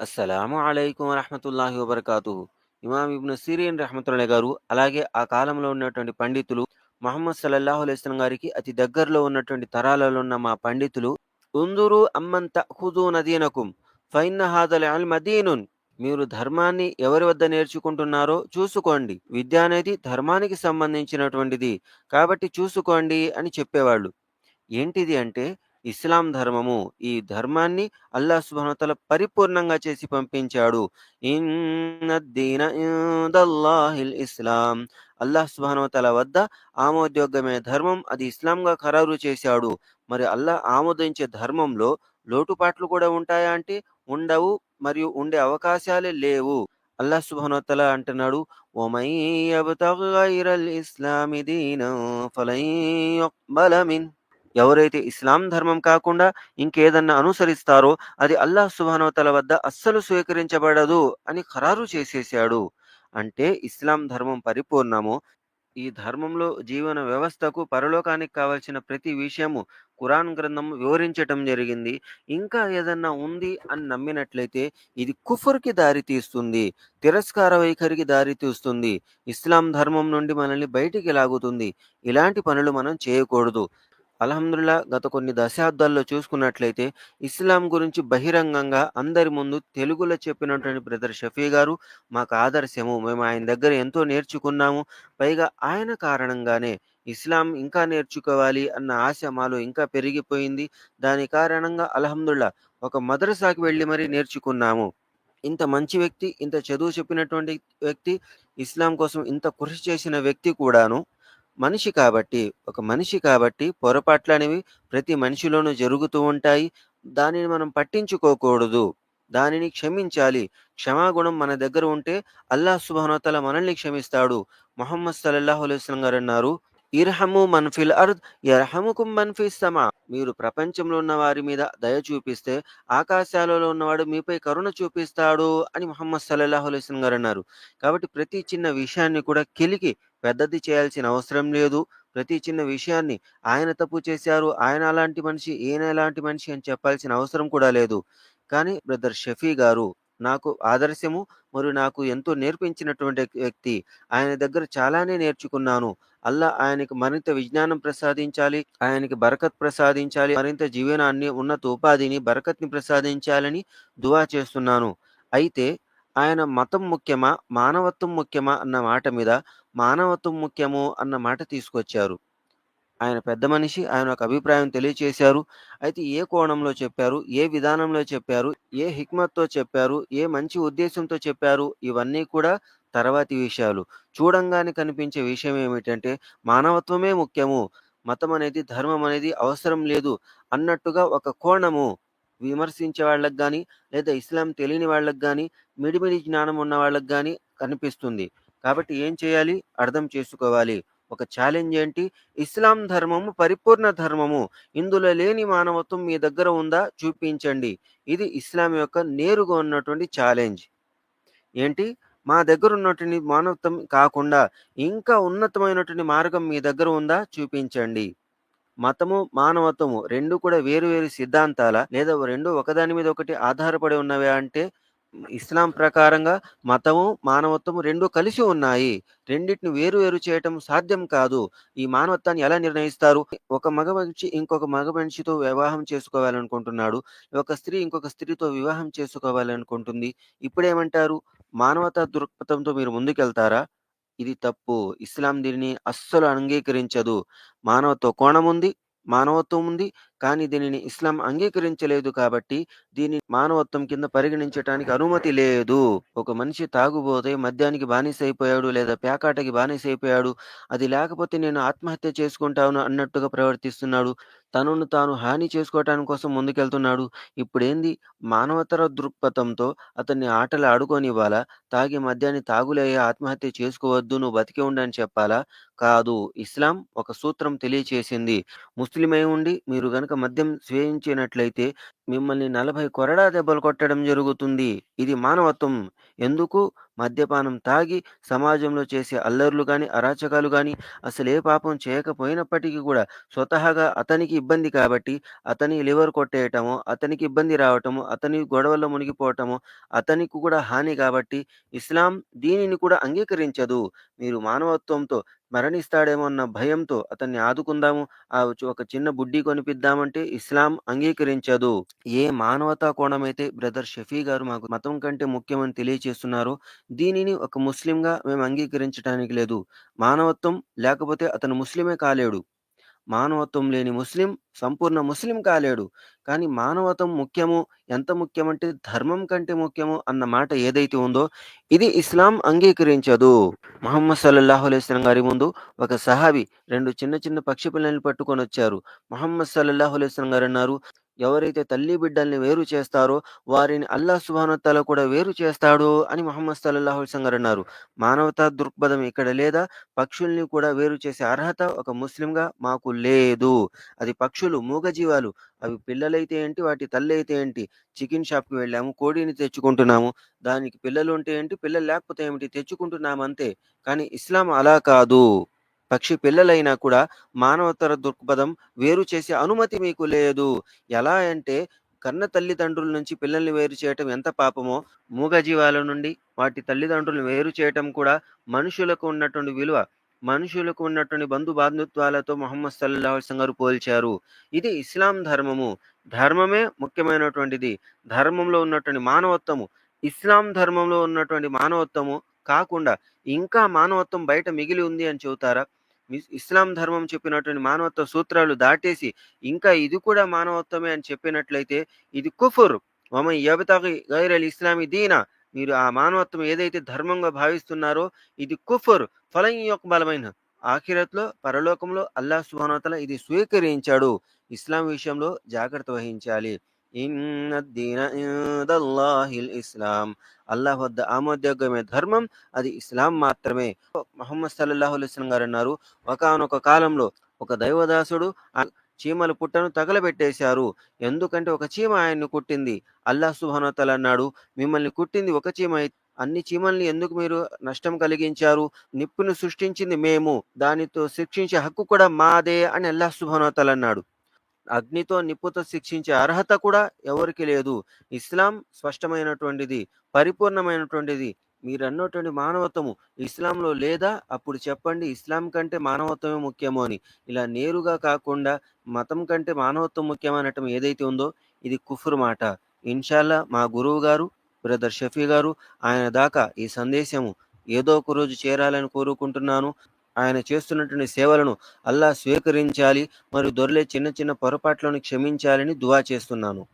అస్సలాము అలైకుం రహమతుల్లాహి వబర్కాతు ఇమాం ఇబ్ను సిరియన్ రహమతుల్లా గారు, అలాగే ఆ కాలంలో ఉన్నటువంటి పండితులు, మహమ్మద్ సల్లల్లాహు అలైస్లం గారికి అతి దగ్గరలో ఉన్నటువంటి తరాలలో ఉన్న మా పండితులు, ఉందురు అమ్మన్ తఖుదూన దీనకుం ఫైన్న హాదల్ ఇల్మ దీనున్. మీరు ధర్మాన్ని ఎవరి వద్ద నేర్చుకుంటున్నారో చూసుకోండి. విద్య అనేది ధర్మానికి సంబంధించినటువంటిది. కాబట్టి చూసుకోండి అని చెప్పేవాళ్ళు. ఏంటిది అంటే ఇస్లాం ధర్మము. ఈ ధర్మాన్ని అల్లాహ్ సుబ్హానహు పరిపూర్ణంగా చేసి పంపించాడు. ఇస్లాం. అల్లాహ్ సుభానవతల వద్ద ఆమోదయోగ్యమైన ధర్మం అది ఇస్లాంగా ఖరారు చేశాడు. మరి అల్లాహ్ ఆమోదించే ధర్మంలో లోటుపాట్లు కూడా ఉంటాయా అంటే ఉండవు. మరియు ఉండే అవకాశాలే లేవు. అల్లాహ్ సుబ్హానహు అంటున్నాడు ఇస్లామి దీన ఫలై ఎవరైతే ఇస్లాం ధర్మం కాకుండా ఇంకేదన్నా అనుసరిస్తారో అది అల్లాహ్ సుబ్హానహు వద్ద అస్సలు స్వీకరించబడదు అని ఖరారు చేసేశాడు. అంటే ఇస్లాం ధర్మం పరిపూర్ణము. ఈ ధర్మంలో జీవన వ్యవస్థకు, పరలోకానికి కావాల్సిన ప్రతి విషయము ఖురాన్ గ్రంథం వివరించటం జరిగింది. ఇంకా ఏదన్నా ఉంది అని నమ్మినట్లయితే ఇది కుఫర్కి దారితీస్తుంది తిరస్కార వైఖరికి దారితీస్తుంది ఇస్లాం ధర్మం నుండి మనల్ని బయటికి లాగుతుంది. ఇలాంటి పనులు మనం చేయకూడదు. అల్హమ్దులిల్లాహ్ గత కొన్ని దశాబ్దాల్లో చూసుకున్నట్లయితే ఇస్లాం గురించి బహిరంగంగా అందరి ముందు తెలుగులో చెప్పినటువంటి బ్రదర్ షఫీ గారు మాకు ఆదర్శము. మేము ఆయన దగ్గర ఎంతో నేర్చుకున్నాము. పైగా ఆయన కారణంగానే ఇస్లాం ఇంకా నేర్చుకోవాలి అన్న ఆశ మాలో ఇంకా పెరిగిపోయింది. దాని కారణంగా అల్హమ్దులిల్లాహ్ ఒక మదరసాకి వెళ్ళి మరీ నేర్చుకున్నాము. ఇంత మంచి వ్యక్తి, ఇంత చదువు చెప్పినటువంటి వ్యక్తి, ఇస్లాం కోసం ఇంత కృషి చేసిన వ్యక్తి కూడాను మనిషి కాబట్టి, ఒక మనిషి కాబట్టి పొరపాట్లనేవి ప్రతి మనిషిలోనూ జరుగుతూ ఉంటాయి. దానిని మనం పట్టించుకోకూడదు. దానిని క్షమించాలి. క్షమాగుణం మన దగ్గర ఉంటే అల్లాహ్ సుబానోతల మనల్ని క్షమిస్తాడు. మొహమ్మద్ సల్లాహు అలైహి గారు అన్నారు ఇర్హము మన్ఫిల్ అర్ద్ యర్హముకుం మన్ సమా. మీరు ప్రపంచంలో ఉన్న వారి మీద దయ చూపిస్తే ఆకాశాలలో ఉన్నవాడు మీపై కరుణ చూపిస్తాడు అని మొహమ్మద్ సల్లాహు అలైహి గారు అన్నారు కాబట్టి ప్రతి చిన్న విషయాన్ని కూడా కెలికి పెద్దది చేయాల్సిన అవసరం లేదు. ప్రతి చిన్న విషయాన్ని ఆయన తప్పు చేశారు, ఆయన అలాంటి మనిషి, ఈయన ఎలాంటి మనిషి అని చెప్పాల్సిన అవసరం కూడా లేదు. కానీ బ్రదర్ షఫీ గారు నాకు ఆదర్శము. మరియు నాకు ఎంతో నేర్పించినటువంటి వ్యక్తి. ఆయన దగ్గర చాలానే నేర్చుకున్నాను. అల్లా ఆయనకి మరింత విజ్ఞానం ప్రసాదించాలి. ఆయనకి బరకత్ ప్రసాదించాలి. మరింత జీవనాన్ని, ఉన్నత ఉపాధిని, బరకత్‌ని ప్రసాదించాలని దువా చేస్తున్నాను. అయితే ఆయన మతం ముఖ్యమా? మానవత్వం ముఖ్యమా? అన్న మాట మీద మానవత్వం ముఖ్యము అన్న మాట తీసుకొచ్చారు. ఆయన పెద్ద మనిషి. ఆయన ఒక అభిప్రాయం తెలియచేశారు. అయితే ఏ కోణంలో చెప్పారు? ఏ విధానంలో చెప్పారు? ఏ హిక్మత్‌తో చెప్పారు? ఏ మంచి ఉద్దేశంతో చెప్పారు? ఇవన్నీ కూడా తర్వాతి విషయాలు. చూడంగానే కనిపించే విషయం ఏమిటంటే మానవత్వమే ముఖ్యము. మతం అనేది, ధర్మం అనేది అవసరం లేదు అన్నట్టుగా ఒక కోణము విమర్శించే వాళ్ళకి కానీ లేదా ఇస్లాం తెలియని వాళ్ళకి కానీ మిడిమిడి జ్ఞానం ఉన్న వాళ్ళకి కానీ కనిపిస్తుంది. కాబట్టి ఏం చేయాలి? అర్థం చేసుకోవాలి. ఒక ఛాలెంజ్ ఏంటి? ఇస్లాం ధర్మము పరిపూర్ణ ధర్మము. ఇందులో లేని మానవత్వం మీ దగ్గర ఉందా? చూపించండి. ఇది ఇస్లాం యొక్క నేరుగా ఉన్నటువంటి ఛాలెంజ్. ఏంటి? మా దగ్గర ఉన్నటువంటి మానవత్వం కాకుండా ఇంకా ఉన్నతమైనటువంటి మార్గం మీ దగ్గర ఉందా? చూపించండి. మతము, మానవత్వము రెండు కూడా వేరు వేరు సిద్ధాంతాల లేదా రెండు ఒకదాని మీద ఒకటి ఆధారపడి ఉన్నవా అంటే ఇస్లాం ప్రకారంగా మతము, మానవత్వము రెండు కలిసి ఉన్నాయి. రెండింటిని వేరు వేరు చేయటం సాధ్యం కాదు. ఈ మానవత్వాన్ని ఎలా నిర్ణయిస్తారు? ఒక మగ మనిషి ఇంకొక మగ మనిషితో వివాహం చేసుకోవాలనుకుంటున్నాడు. ఒక స్త్రీ ఇంకొక స్త్రీతో వివాహం చేసుకోవాలనుకుంటుంది. ఇప్పుడేమంటారు? మానవతా దృక్పథంతో మీరు ముందుకెళ్తారా? ఇది తప్పు. ఇస్లాం దీనిని అస్సలు అంగీకరించదు. మానవత్వ కోణం ఉంది. మానవత్వం ఉంది. కానీ దీనిని ఇస్లాం అంగీకరించలేదు కాబట్టి దీని మానవత్వం కింద పరిగణించటానికి అనుమతి లేదు. ఒక మనిషి తాగుబోతే మద్యానికి బానిసైపోయాడు లేదా పేకాటకి బానిసైపోయాడు. అది లేకపోతే నేను ఆత్మహత్య చేసుకుంటాను అన్నట్టుగా ప్రవర్తిస్తున్నాడు. తనను తాను హాని చేసుకోవటానికి కోసం ముందుకెళ్తున్నాడు. ఇప్పుడేంది? మానవతర దృక్పథంతో అతన్ని ఆటలు ఆడుకోనివ్వాలా? తాగి మద్యాన్ని తాగులేయ ఆత్మహత్య చేసుకోవద్దు. నువ్వు బతికి ఉండని చెప్పాలా? కాదు. ఇస్లాం ఒక సూత్రం తెలియచేసింది. ముస్లిమై ఉండి మీరు గనక మద్యం స్వేయించినట్లయితే మిమ్మల్ని 40 కొరడా దెబ్బలు కొట్టడం జరుగుతుంది. ఇది మానవత్వం. ఎందుకు? మద్యపానం తాగి సమాజంలో చేసే అల్లర్లు కానీ అరాచకాలు కానీ అసలే పాపం చేయకపోయినప్పటికీ కూడా స్వతహాగా అతనికి ఇబ్బంది కాబట్టి, అతని లివర్ కొట్టేయటము, అతనికి ఇబ్బంది రావటము, అతని గొడవల్లో మునిగిపోవటము, అతనికి కూడా హాని కాబట్టి ఇస్లాం దీనిని కూడా అంగీకరించదు. మీరు మానవత్వంతో మరణిస్తాడేమో అన్న భయంతో అతన్ని ఆదుకుందాము, ఆ ఒక చిన్న బుడ్డీ కొనిపిద్దామంటే ఇస్లాం అంగీకరించదు. ఏ మానవతా కోణమైతే బ్రదర్ షఫీ గారు మాకు మతం కంటే ముఖ్యమని తెలియచేస్తున్నారో, దీనిని ఒక ముస్లింగా మేము అంగీకరించటానికి లేదు. మానవత్వం లేకపోతే అతను ముస్లిమే కాలేడు. మానవత్వం లేని ముస్లిం సంపూర్ణ ముస్లిం కాలేడు. కానీ మానవత్వం ముఖ్యము, ఎంత ముఖ్యమంటే ధర్మం కంటే ముఖ్యము అన్న మాట ఏదైతే ఉందో, ఇది ఇస్లాం అంగీకరించదు. మహమ్మద్ సల్లల్లాహు అలైస్లం గారి ముందు ఒక సహాబి రెండు చిన్న చిన్న పక్షి పిల్లల్ని పట్టుకొనొచ్చారు. మహమ్మద్ సల్లల్లాహు అలైస్లం గారు అన్నారు ఎవరైతే తల్లి బిడ్డల్ని వేరు చేస్తారో వారిని అల్లాహ్ సుబ్హానహు కూడా వేరు చేస్తాడు అని మహమ్మద్ సల్లల్లాహు గారు అన్నారు గారన్నారు. మానవతా దృక్పథం ఇక్కడ లేదా? పక్షుల్ని కూడా వేరు చేసే అర్హత ఒక ముస్లింగా మాకు లేదు. అది పక్షులు, మూగజీవాలు. అవి పిల్లలైతే ఏంటి, వాటి తల్లి అయితే ఏంటి? చికెన్ షాప్‌కి వెళ్ళాము, కోడిని తెచ్చుకుంటున్నాము. దానికి పిల్లలు ఉంటే ఏంటి, పిల్లలు లేకపోతే ఏమిటి తెచ్చుకుంటున్నాము అంతే. కానీ ఇస్లాం అలా కాదు. పక్షి పిల్లలైనా కూడా మానవతర దృక్పథం వేరు చేసే అనుమతి మీకు లేదు. ఎలా అంటే కన్న తల్లిదండ్రుల నుంచి పిల్లల్ని వేరు చేయటం ఎంత పాపమో, మూగజీవాల నుండి వాటి తల్లిదండ్రులను వేరు చేయటం కూడా మనుషులకు ఉన్నటువంటి విలువ, మనుషులకు ఉన్నటువంటి బంధు బాంధుత్వాలతో మొహమ్మద్ సల్లల్లాహు గారు పోల్చారు. ఇది ఇస్లాం ధర్మము. ధర్మమే ముఖ్యమైనటువంటిది. ధర్మంలో ఉన్నటువంటి మానవత్వము, ఇస్లాం ధర్మంలో ఉన్నటువంటి మానవత్వము కాకుండా ఇంకా మానవత్వం బయట మిగిలి ఉంది అని చెబుతారా? ఇస్లాం ధర్మం చెప్పినటువంటి మానవత్వ సూత్రాలు దాటేసి ఇంకా ఇది కూడా మానవత్వమే అని చెప్పినట్లయితే ఇది కుఫ్ర్. వమన్ గైర్ గైరల్ ఇస్లామి దీనా మీరు ఆ మానవత్వం ఏదైతే ధర్మంగా భావిస్తున్నారో ఇది కుఫుర్ ఫలం యొక్క బలమైన ఆఖిరత్‌లో, పరలోకంలో అల్లాహ్ సుహానతల ఇది స్వీకరించాడు ఇస్లాం విషయంలో జాగ్రత్త వహించాలి. ఇస్లాం. అల్లాహ్ వద్ద ఆమోదయోగ్యమైన ధర్మం అది ఇస్లాం మాత్రమే. మహమ్మద్ సల్లల్లాహు గారు అన్నారు గారన్నారు, ఒకానొక కాలంలో ఒక దైవదాసుడు చీమల పుట్టను తగలబెట్టేశారు. ఎందుకంటే ఒక చీమ ఆయన్ని కుట్టింది. అల్లాహ్ సుభానోతల్ అన్నాడు, మిమ్మల్ని కుట్టింది ఒక చీమ అన్ని చీమల్ని ఎందుకు మీరు నష్టం కలిగించారు? నిప్పును సృష్టించింది మేము. దానితో శిక్షించే హక్కు కూడా మాదే అని అల్లాహ్ సుభానోతల్ అన్నాడు. అగ్నితో, నిప్పుతో శిక్షించే అర్హత కూడా ఎవరికీ లేదు. ఇస్లాం స్పష్టమైనటువంటిది, పరిపూర్ణమైనటువంటిది. మీరన్నటువంటి మానవత్వము ఇస్లాంలో లేదా? అప్పుడు చెప్పండి ఇస్లాం కంటే మానవత్వమే ముఖ్యము అని. ఇలా నేరుగా కాకుండా మతం కంటే మానవత్వం ముఖ్యం అనటం ఏదైతే ఉందో ఇది కుఫుర్ మాట. ఇన్షాల్లా మా గురువు గారు బ్రదర్ షఫీ గారు ఆయన దాకా ఈ సందేశము ఏదో ఒక రోజు చేరాలని కోరుకుంటున్నాను. ఆయన చేస్తున్నటువంటి సేవలను అల్లాహ్ స్వీకరించాలి. మరియు దొరలే చిన్న చిన్న పొరపాట్లను క్షమించాలని దువా చేస్తున్నాను.